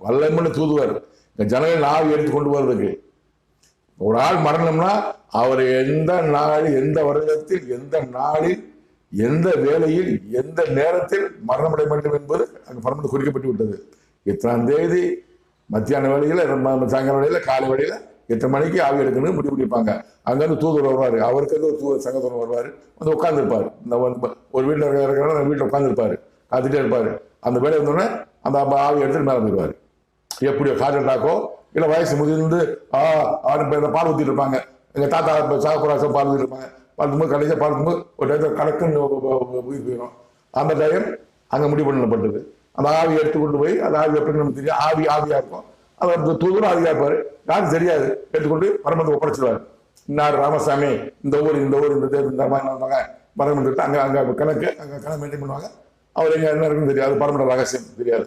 வல்லமன்னு தூதுவர். இந்த ஜனங்கள் ஆவி எடுத்து கொண்டு வருவதற்கு ஒரு ஆள் மரணம்னா அவர் எந்த நாள் எந்த வருடத்தில் எந்த நாளில் எந்த வேலையில் எந்த நேரத்தில் மரணமடைய வேண்டும் என்பது அங்கே பரமத்து குறிக்கப்பட்டு விட்டது. இத்தனாம் தேதி? மத்தியான வேலையில் ம- சாயங்கால வேளையில் காலை வேலையில் எத்தனை மணிக்கு ஆவி எடுக்கணும்னு முடிவு பண்ணிப்பாங்க அங்கேருந்து தூதர் வருவார். அவருக்கு வந்து ஒரு தூதர் சங்கத்தவர் வருவார். வந்து உட்காந்துருப்பார் இந்த ஒரு வீட்டில் இருக்கிற வீட்டில் உட்காந்துருப்பார் காத்துட்டே இருப்பார். அந்த வேலை வந்தோடனே அந்த ஆவி எடுத்துட்டு மேலே போயிடுவார். எப்படியோ ஹார்ட் இல்லை வயசு முதிர்ந்து ஆ ஆறு பால் ஊற்றிட்டு இருப்பாங்க. எங்கள் தாத்தா சாகப்புராசம் பால் ஊற்றிட்டு இருப்பாங்க. பார்க்கும்போது கடைசியாக பார்க்கும்போது ஒரு டயத்தில் கணக்குன்னு உயிர் போயிடும். அந்த டைம் அங்கே முடிவு பண்ணப்பட்டது. அந்த ஆவி எடுத்து கொண்டு போய் அந்த ஆவி எப்படி நமக்கு தெரியும். ஆவி ஆவியாக இருக்கும். அவர் அந்த தூதரும் ஆவியாக இருப்பார். யாருக்கு தெரியாது. எடுத்துக்கொண்டு பரமத்தை ஒப்படைச்சிடுவார் இன்னார் ராமசாமி இந்த ஊர் இந்த ஊர் இந்த தேர் இந்த மாதிரி நடந்தாங்க பரமன் அங்கே அங்கே கணக்கு அங்கே கணக்கு மெயின்டைன் பண்ணுவாங்க. அவர் எங்கே என்ன இருக்குன்னு தெரியாது. பரமட ரகசியம் தெரியாது.